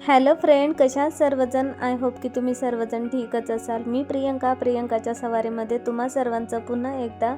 Hello friend कशा सर्वजण? I hope की तुम्ही सर्वजण ठीकच असाल. मी प्रियंका प्रियंकाच्या सवारीमध्ये तुम्हा सर्वांचं पुन्हा एकदा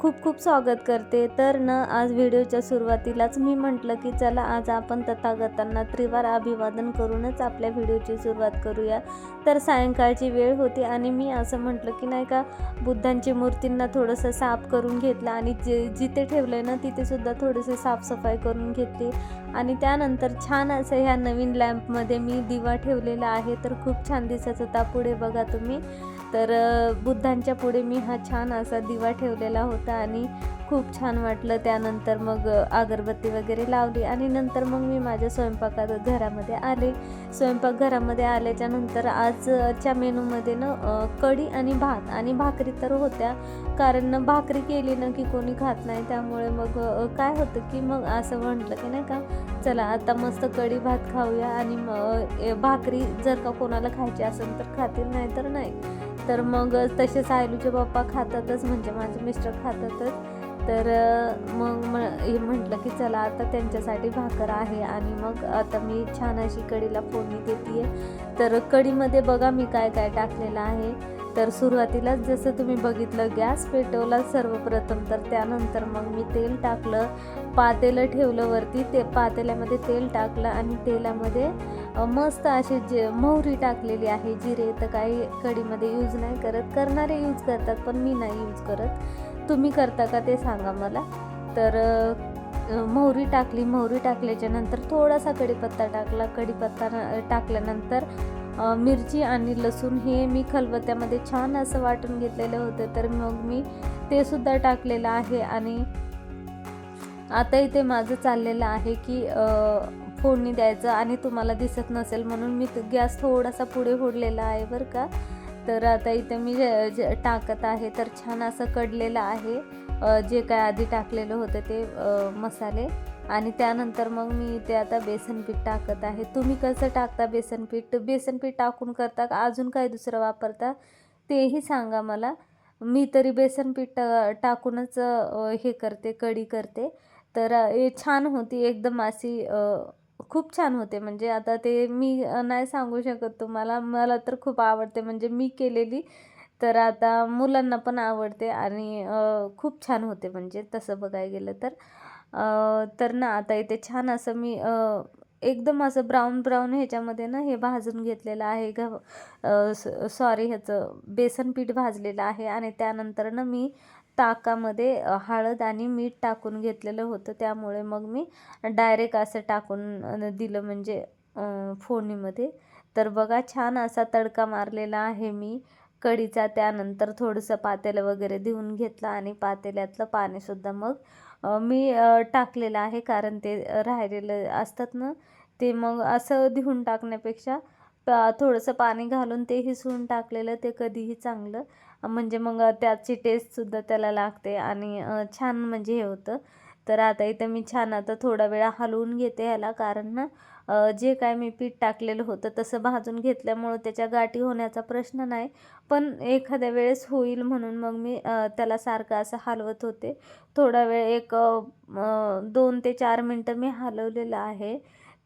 खूप खूप स्वागत करते. तर न आज व्हिडिओच्या सुरुवातीलाच मी म्हटलं की चला आज आपण तथागतांना त्रिवार अभिवादन करूनच आपल्या व्हिडिओची सुरुवात करूया. तर सायंकाळची वेळ होती आणि मी असं म्हटलं की नाही का बुद्धांची मूर्तींना थोडंसं साफ करून घेतलं आणि जे जिथे ठेवलं ना तिथेसुद्धा थोडंसं साफसफाई करून घेतली. आणि त्यानंतर छान असं ह्या नवीन लॅम्पमध्ये मी दिवा ठेवलेला आहे. तर खूप छान दिसत होता. पुढे बघा तुम्ही. तर बुद्धांच्या पुढे मी हा छान असा दिवा ठेवलेला होता आणि खूप छान वाटलं. त्यानंतर मग अगरबत्ती वगैरे लावली आणि नंतर मग मी माझ्या स्वयंपाकात घरामध्ये आले. स्वयंपाकघरामध्ये आल्याच्यानंतर आजच्या मेनूमध्ये ना कढी आणि भात आणि भाकरी तर होत्या. कारण भाकरी केली ना की कोणी खात नाही. त्यामुळे मग काय होतं की मग असं म्हटलं की नाही का चला आता मस्त कढी भात खाऊया आणि मग भाकरी जर का कोणाला खायची असेल तर खातील नाही तर नाही. तर मग तसे सायलूचे पप्पा खातातच म्हणजे माझे मिस्टर खातातच. तर मग म हे म्हटलं की चला आता त्यांच्यासाठी भाकर आहे आणि मग आता मी छान अशी कढीला फोडणी देते तर कढीमध्ये बघा मी काय काय टाकलेलं आहे. तर सुरुवातीलाच जसं तुम्ही बघितलं गॅस पेटवला सर्वप्रथम तर त्यानंतर मग मी तेल टाकलं. पातेलं ठेवलं वरती ते पातेल्यामध्ये तेल टाकलं आणि तेलामध्ये मस्त असे जे मोहरी टाकलेली आहे जिरे तर काही कढीमध्ये यूज नाही करत. करणारे यूज करतात पण मी नाही यूज करत. तुम्ही करता का ते सांगा मला. तर मोहरी टाकली. मोहरी टाकल्याच्या नंतर थोडासा कढीपत्ता टाकला. कढीपत्ता न- टाकल्यानंतर मिरची आणि लसूण हे मी खलबत्त्यामध्ये छान असं वाटून घेतलेलं होतं. तर मग मी ते सुद्धा टाकलेलं आहे आणि आता इथे माझं चाललेलं आहे की फोडणी द्यायचं आणि तुम्हाला दिसत नसेल म्हणून मी गॅस थोडासा पुढे फोडलेला आहे बरं का. तर आता इथे मी जे- टाकत आहे तर छान असं कडलेलं आहे. जे काय आधी टाकलेलं होतं ते मसाले. आणि त्यानंतर मग मी इथे आता बेसन पीठ टाकत आहे. तुम्ही कसं टाकता बेसन पीठ? बेसन पीठ टाकून करता का? अजून काय दुसरं वापरता? तेही सांगा मला. मी तरी बेसन पीठ टाकूनच हे करते कढी करते. तर हे छान होती. एकदम अशी खूप छान होते. म्हणजे आता ते मी नाही सांगू शकत तुम्हाला. मला तर खूप आवडते. म्हणजे मी केलेली तर आता मुलांना पण आवडते आणि खूप छान होते. म्हणजे तसं बघायला गेलं तर. तर ना आता इथे छान असं मी एकदम असं ब्राऊन ब्राऊन ह्याच्यामध्ये ना हे भाजून घेतलेलं आहे. गव सॉरी ह्याचं बेसन पीठ भाजलेलं आहे आणि त्यानंतर ना मी ताकामध्ये हळद आणि मीठ टाकून घेतलेलं होतं. त्यामुळे मग मी डायरेक्ट असं टाकून दिलं म्हणजे फोडणीमध्ये. तर बघा छान असा तडका मारलेला आहे मी. कढीचा त्यानंतर थोडंसं पातेलं वगैरे देऊन घेतलं आणि पातेल्यातलं पाणीसुद्धा मग मी टाकलेलं आहे कारण ते राहिलेलं असतात ना ते मग असं धुवून टाकण्यापेक्षा पा थोडंसं पाणी घालून ते हिसून टाकलेलं ते कधीही चांगलं. म्हणजे मग त्याची टेस्टसुद्धा त्याला लागते आणि छान म्हणजे हे होतं. तर आता इथं मी छान आता थोडा वेळा हलवून घेते ह्याला कारण ना जे काय मी पीठ टाकलेलं होतं तसं भाजून घेतल्यामुळं त्याच्या गाठी होण्याचा प्रश्न नाही. पण एखाद्या वेळेस होईल म्हणून मग मी त्याला सारखं असं हलवत होते. थोडा वेळ एक दोन ते चार मिनटं मी हलवलेलं आहे.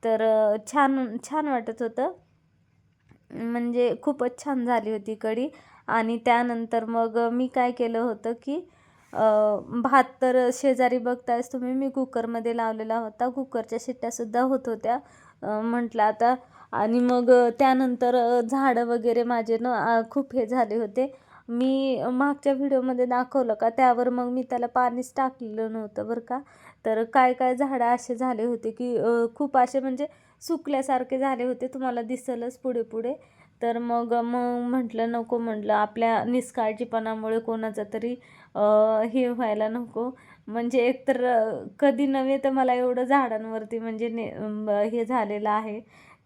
तर छान छान वाटत होतं. म्हणजे खूपच छान झाली होती कढी. आणि त्यानंतर मग मी काय केलं होतं की भात तर शेजारी बघतायच तुम्ही मी कुकरमध्ये लावलेला होता. कुकरच्या शिट्ट्यासुद्धा होत होत्या. म्हटलं आता. आणि मग त्यानंतर झाडं वगैरे माझे ना खूप हे झाले होते. मी मागच्या व्हिडिओमध्ये दाखवलं का त्यावर मग मी त्याला पाणीच टाकलेलं नव्हतं बरं का. तर काय काय झाडं असे झाले होते की खूप असे म्हणजे सुकल्यासारखे झाले होते तुम्हाला दिसलंच पुढे पुढे. तर मग मग म्हटलं नको म्हटलं आपल्या निष्काळजीपणामुळे कोणाचा तरी हे व्हायला नको. म्हणजे एकतर कधी नव्हे तर मला एवढं झाडांवरती म्हणजे ने हे झालेलं आहे.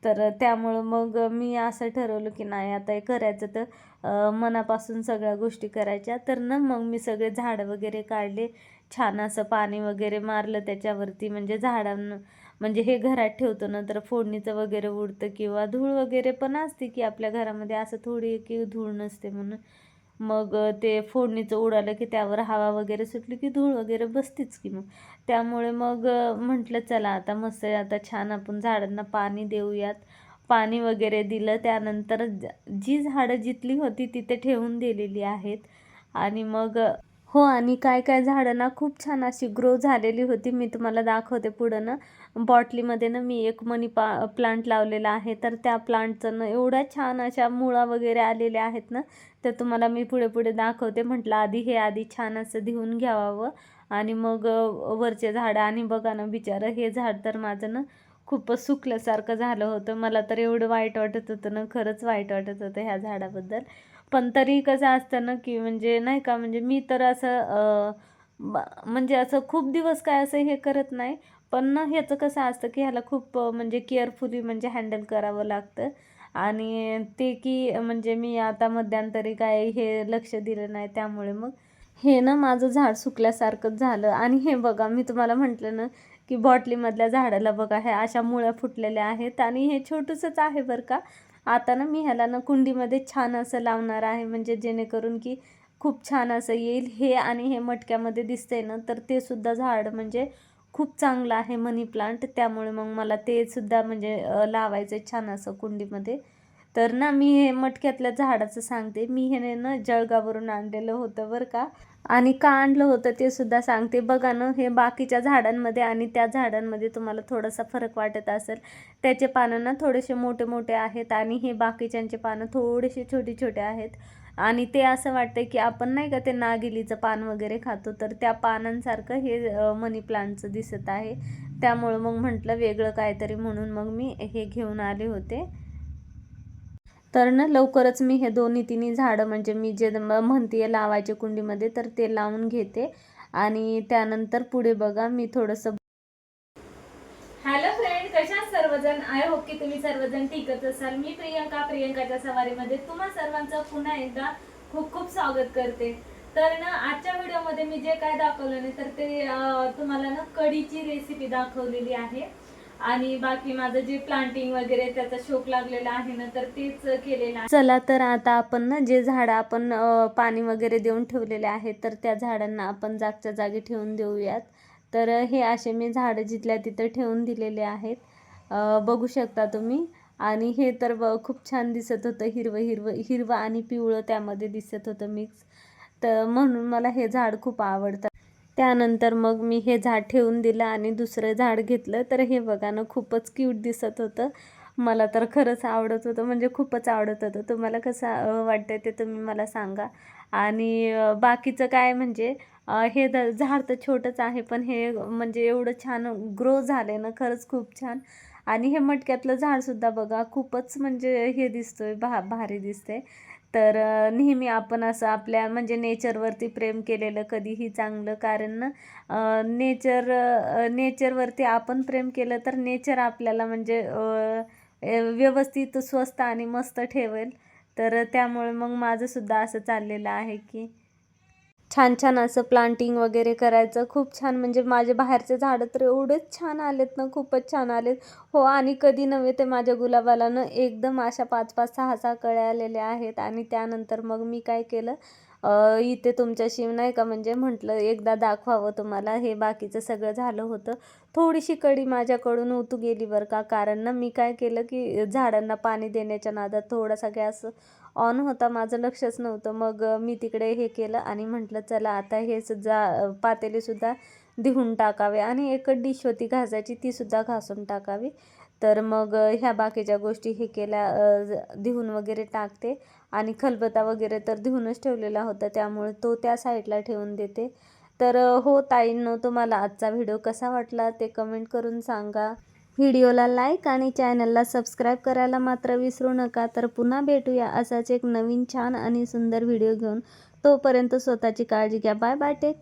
तर त्यामुळं मग मी असं ठरवलं की नाही आता हे करायचं तर मनापासून सगळ्या गोष्टी करायच्या. तर ना मग मी सगळे झाडं वगैरे काढले. छान असं पाणी वगैरे मारलं त्याच्यावरती. म्हणजे झाडांना म्हणजे हे घरात ठेवतो ना तर फोडणीचं वगैरे उडतं किंवा धूळ वगैरे पण असते की आपल्या घरामध्ये असं थोडी की धूळ नसते म्हणून. मग ते फोडणीचं उडालं की त्यावर हवा वगैरे सुटली की धूळ वगैरे बसतीच की मग. त्यामुळे मग म्हटलं चला आता मस्त आता छान आपण झाडांना पाणी देऊयात. पाणी वगैरे दिलं. त्यानंतर जी झाडं जिथली होती तिथे ठेवून दिलेली आहेत. आणि मग हो आणि काय काय झाडं ना खूप छान अशी ग्रो झालेली होती. मी तुम्हाला दाखवते पुढं ना. बॉटलीमध्ये ना मी एक मनी पा प्लांट लावलेला आहे. तर त्या प्लांटचं ना एवढ्या छान अशा मुळा वगैरे आलेल्या आहेत ना तर तुम्हाला मी पुढे पुढे दाखवते. म्हटलं आधी हे आधी छान असं धुवून घ्यावावं आणि मग वरचे झाडं आणि बघा ना बिचारं हे झाड तर माझं ना खूपच सुकल्यासारखं झालं होतं. मला तर एवढं वाईट वाटत होतं ना खरंच वाईट वाटत होतं ह्या झाडाबद्दल. पण तरी कसं असतं ना की म्हणजे नाही का म्हणजे मी तर असं म्हणजे असं खूप दिवस काय असं हे करत नाही. पण ना ह्याचं कसं असतं की ह्याला खूप म्हणजे केअरफुली म्हणजे हँडल करावं लागतं. आणि ते की म्हणजे मी आता मध्यंतरी काय हे लक्ष दिलं नाही त्यामुळे मग हे ना माझं झाड सुकल्यासारखंच झालं. आणि हे बघा मी तुम्हाला म्हटलं ना की बॉटलीमधल्या झाडाला बघा ह्या अशा मुळ्या फुटलेल्या आहेत. आणि हे छोटंसंच आहे बरं का. आता ना मी ह्याला ना कुंडीमध्ये छान असं लावणार आहे. म्हणजे जेणेकरून की खूप छान असं येईल. हे आणि हे मटक्यामध्ये दिसतंय ना तर ते सुद्धा झाड म्हणजे खूप चांगलं आहे मनी प्लांट. त्यामुळे मग मला ते सुद्धा म्हणजे लावायचं आहे छान असं कुंडीमध्ये. तर ना मी हे मटक्यातल्या झाडाचं सांगते. मी हे ना जळगावरून आणलेलं होतं बरं का. आणि का आणलं होतं ते सुद्धा सांगते. बघा ना हे बाकीच्या झाडांमध्ये आणि त्या झाडांमध्ये तुम्हाला थोडासा फरक वाटत असेल. त्याचे पानं ना थोडेसे मोठे मोठे आहेत आणि हे बाकीच्यांचे पानं थोडेसे छोटे छोटे आहेत. आणि ते असं वाटतं की आपण नाही का ते नागिलीचं पान वगैरे खातो तर त्या पानांसारखं हे मनी प्लांटचं दिसत आहे. त्यामुळं मग म्हटलं वेगळं काहीतरी म्हणून मग मी हे घेऊन आले होते. तर ना लवकरच मी हे दोन्ही तिन्ही झाडं म्हणजे मी जे म्हणते लावायचे कुंडीमध्ये तर ते लावून घेते. आणि त्यानंतर पुढे बघा मी थोडंसं हॅलो फ्रेंड कशा सर्वजण? आय होप की तुम्ही सर्वजण ठीकच असाल. मी प्रियंका प्रियंकाच्या सवारीमध्ये तुम्हा सर्वांचं पुन्हा एकदा खूप खूप स्वागत करते. तर ना आजच्या व्हिडिओमध्ये मी जे काय दाखवलं नाही तर ते तुम्हाला ना कढीची रेसिपी दाखवलेली आहे. आणि बाकी माझं जे प्लांटिंग वगैरे त्याचा शोक लागलेला आहे ना तर तेच केलेलं आहे. चला तर आता आपण ना जे झाडं आपण पाणी वगैरे देऊन ठेवलेले आहेत तर त्या झाडांना आपण जागच्या जागी ठेवून देऊयात. तर हे असे मी झाडं जिथल्या तिथं ठेवून दिलेले आहेत. बघू शकता तुम्ही. आणि हे तर ब- खूप छान दिसत होतं हिरवं हिरवं हिरवं आणि पिवळं त्यामध्ये दिसत होतं मिक्स तर म्हणून मला हे झाड खूप आवडतं. त्यानंतर मग मी हे झाड ठेवून दिलं आणि दुसरं झाड घेतलं. तर हे बघा ना खूपच क्यूट दिसत होतं. मला तर खरंच आवडत होतं म्हणजे खूपच आवडत होतं. तुम्हाला कसं वाटतं ते तुम्ही मला सांगा. आणि बाकीचं काय म्हणजे हे द झाड तर छोटंच आहे पण हे म्हणजे एवढं छान ग्रो झाले ना खरंच खूप छान. आणि हे मटक्यातलं झाडसुद्धा बघा खूपच म्हणजे हे दिसतोय भा भारी दिसतंय. तर नेहमी आपण असं आपल्या म्हणजे नेचरवरती प्रेम केलेलं कधीही चांगलं कारण नेचर नेचरवरती आपण प्रेम केलं तर नेचर आपल्याला म्हणजे व्यवस्थित स्वस्त आणि मस्त ठेवेल. तर त्यामुळे मग माझंसुद्धा असं चाललेलं आहे की छान छान असं प्लांटिंग वगैरे करायचं. खूप छान म्हणजे माझे बाहेरचे झाडं तर एवढेच छान आलेत ना खूपच छान आलेत. हो आणि कधी नव्हे ते माझ्या गुलाबाला ना एकदम अशा पाच पाच सहा सहा कळ्या आलेल्या आहेत. आणि त्यानंतर मग मी काय केलं इथे तुमच्याशी नाही का म्हणजे म्हटलं एकदा दाखवावं तुम्हाला. हे बाकीचं सगळं झालं होतं. थोडीशी कडी माझ्याकडून उतू गेली बरं का. कारण ना मी काय केलं की झाडांना पाणी देण्याच्या नादात थोडासा गॅस ऑन होता माझं लक्षच नव्हतं. मग मी तिकडे हे केलं आणि म्हटलं चला आता हे सुद्धा पातेलेसुद्धा धुवून टाकावे. आणि एकच डिश होती घासायची तीसुद्धा घासून टाकावी. तर मग ह्या बाकीच्या गोष्टी हे केल्या अ, धुवून वगैरे टाकते. आणि खलबता वगैरे तर धुवूनच ठेवलेला होता त्यामुळे तो त्या साईडला ठेवून देते. तर हो ताईंनो तुम्हाला आजचा व्हिडिओ कसा वाटला ते कमेंट करून सांगा. व्हिडिओला लाईक आणि चॅनलला सबस्क्राईब करायला मात्र विसरू नका. तर पुन्हा भेटूया असाच एक नवीन छान आणि सुंदर व्हिडिओ घेऊन. तोपर्यंत स्वतःची काळजी घ्या. Bye bye. टेक